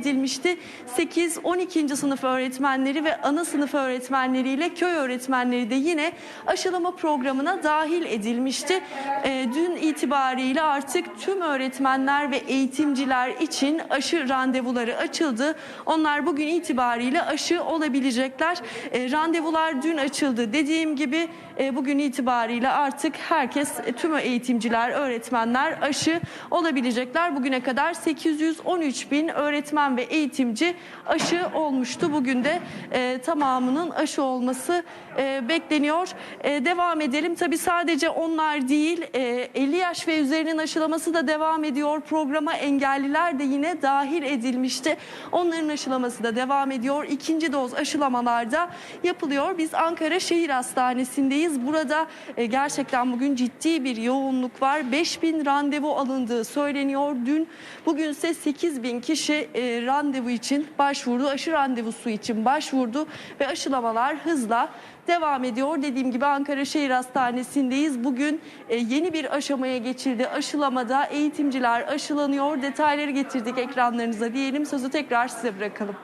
edilmişti. 8-12. sınıf öğretmenleri ve ana sınıf öğretmenleriyle köy öğretmenleri de yine aşılama programına dahil edilmişti. Ee, dün itibariyle artık tüm öğretmenler ve eğitimciler için aşı randevuları açıldı. Onlar bugün itibariyle aşı olabilecekler. Ee, randevular dün açıldı. Dediğim gibi e, bugün itibariyle artık herkes, e, tüm eğitimciler, öğretmenler aşı olabilecekler. Bugüne kadar 813 bin öğretmen ve eğitimci aşı olmuştu. Bugün de e, tamamının aşı olması e, bekleniyor. E, devam edelim. Tabii sadece onlar değil, e, 50 yaş ve üzerinin aşılaması da devam ediyor. Programa engelliler de yine dahil edilmişti. Onların aşılaması da devam ediyor. İkinci doz aşılamalarda yapılıyor. Biz Ankara Şehir Hastanesi'ndeyiz. Burada e, gerçekten bugün ciddi bir yoğunluk var. 5000 randevu alındığı söyleniyor. Dün bugünse 8000 kişi e, randevu için başvurdu. Aşı randevusu için başvurdu ve aşılamalar hızla devam ediyor. Dediğim gibi Ankara Şehir Hastanesi'ndeyiz. Bugün e, yeni bir aşamaya geçildi. Aşılamada eğitimciler aşılanıyor. Detayları getirdik ekranlarınıza diyelim. Sözü tekrar size bırakalım.